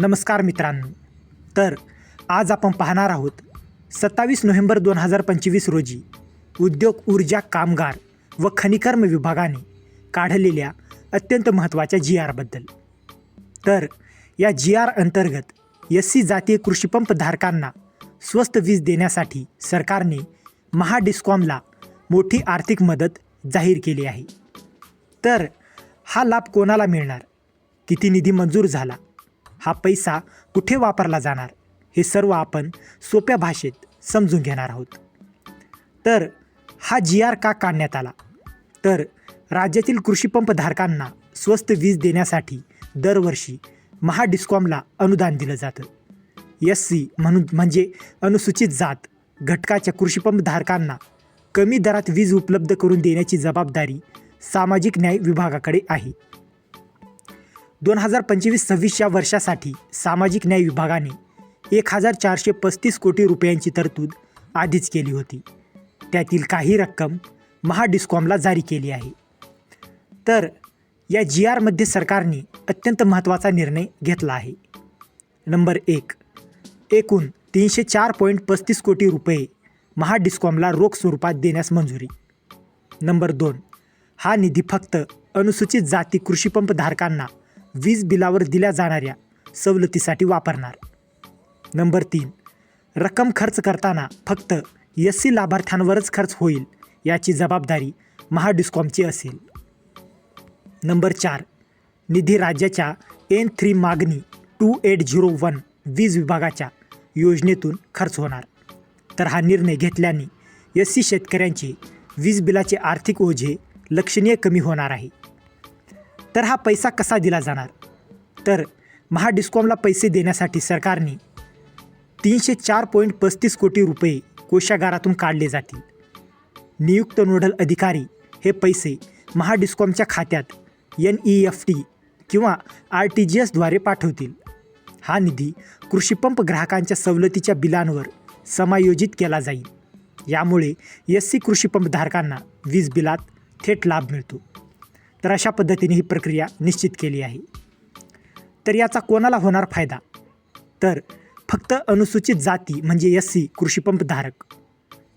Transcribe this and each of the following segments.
नमस्कार मित्रांनो. तर आज आपण पाहणार आहोत सत्तावीस नोव्हेंबर दोन हजार पंचवीस रोजी उद्योग ऊर्जा कामगार व खनिकर्म विभागाने काढलेल्या अत्यंत महत्त्वाच्या जी आरबद्दल तर या जी आर अंतर्गत एस सी जातीय कृषीपंप धारकांना स्वस्त वीज देण्यासाठी सरकारने महाडिस्कॉमला मोठी आर्थिक मदत जाहीर केली आहे. तर हा लाभ कोणाला मिळणार? किती निधी मंजूर झाला? हा पैसा कुठे वापरला जाणार? हे सर्व आपण सोप्या भाषेत समजून घेणार आहोत. तर हा जी आर का काढण्यात आला? तर राज्यातील कृषीपंपधारकांना स्वस्त वीज देण्यासाठी दरवर्षी महाडिस्कॉमला अनुदान दिलं जातं. एस सी म्हणून म्हणजे अनुसूचित जात घटकाच्या कृषीपंपधारकांना कमी दरात वीज उपलब्ध करून देण्याची जबाबदारी सामाजिक न्याय विभागाकडे आहे. दोन हजार पंचवीस सव्वीस या वर्षासाठी सामाजिक न्याय विभागाने एक हजार चारशे पस्तीस कोटी रुपयांची तरतूद आधीच केली होती. त्यातील काही रक्कम महाडिस्कॉमला जारी केली आहे. तर या जी आरमध्ये सरकारने अत्यंत महत्त्वाचा निर्णय घेतला आहे. नंबर एक एकूण तीनशे चार पॉईंट पस्तीस कोटी रुपये महाडिस्कॉमला रोख स्वरूपात देण्यास मंजुरी. नंबर दोन हा निधी फक्त अनुसूचित जाती कृषीपंपधारकांना वीज बिलावर दिल्या जाणाऱ्या सवलतीसाठी वापरणार. नंबर तीन रक्कम खर्च करताना फक्त एस सी लाभार्थ्यांवरच खर्च होईल याची जबाबदारी महाडिस्कॉमची असेल. नंबर चार निधी राज्याच्या एन थ्री मागणी टू एट झिरो वन वीज विभागाच्या योजनेतून खर्च होणार. तर हा निर्णय घेतल्याने एस सी शेतकऱ्यांचे वीज बिलाचे आर्थिक ओझे लक्षणीय कमी होणार आहे. तर हा पैसा कसा दिला जाणार? तर महाडिस्कॉमला पैसे देण्यासाठी सरकारने तीनशे चार पॉईंट पस्तीस कोटी रुपये कोशागारातून काढले जातील. नियुक्त नोडल अधिकारी हे पैसे महाडिस्कॉमच्या खात्यात एन ई एफ टी किंवा आर टी जी एसद्वारे पाठवतील. हा निधी कृषीपंप ग्राहकांच्या सवलतीच्या बिलांवर समायोजित केला जाईल. यामुळे एस सी कृषीपंपधारकांना वीज बिलात थेट लाभ मिळतो. तर अशा पद्धतीने ही प्रक्रिया निश्चित केली आहे. तर याचा कोणाला होणार फायदा? तर फक्त अनुसूचित जाती म्हणजे एस सी कृषीपंपधारक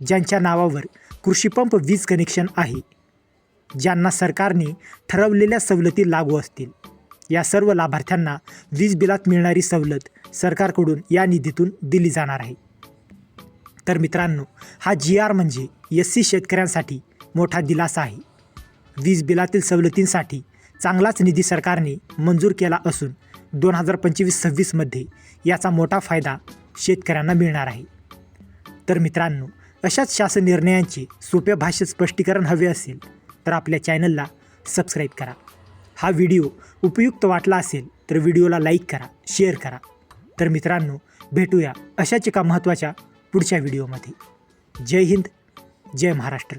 ज्यांच्या नावावर कृषीपंप वीज कनेक्शन आहे ज्यांना सरकारने ठरवलेल्या सवलती लागू असतील. या सर्व लाभार्थ्यांना वीज बिलात मिळणारी सवलत सरकारकडून या निधीतून दिली जाणार आहे. तर मित्रांनो हा जी आर म्हणजे एस सी शेतकऱ्यांसाठी मोठा दिलासा आहे. वीज बिलातील सवलतींसाठी चांगलाच निधी सरकारने मंजूर केला असून दोन हजार पंचवीस सव्वीसमध्ये याचा मोठा फायदा शेतकऱ्यांना मिळणार आहे. तर मित्रांनो अशाच शासन निर्णयांचे सोप्या भाषेत स्पष्टीकरण हवे असेल तर आपल्या चॅनलला सबस्क्राईब करा. हा व्हिडिओ उपयुक्त वाटला असेल तर व्हिडिओला लाईक करा शेअर करा. तर मित्रांनो भेटूया अशाच एका महत्त्वाच्या पुढच्या व्हिडिओमध्ये. जय हिंद जय महाराष्ट्र.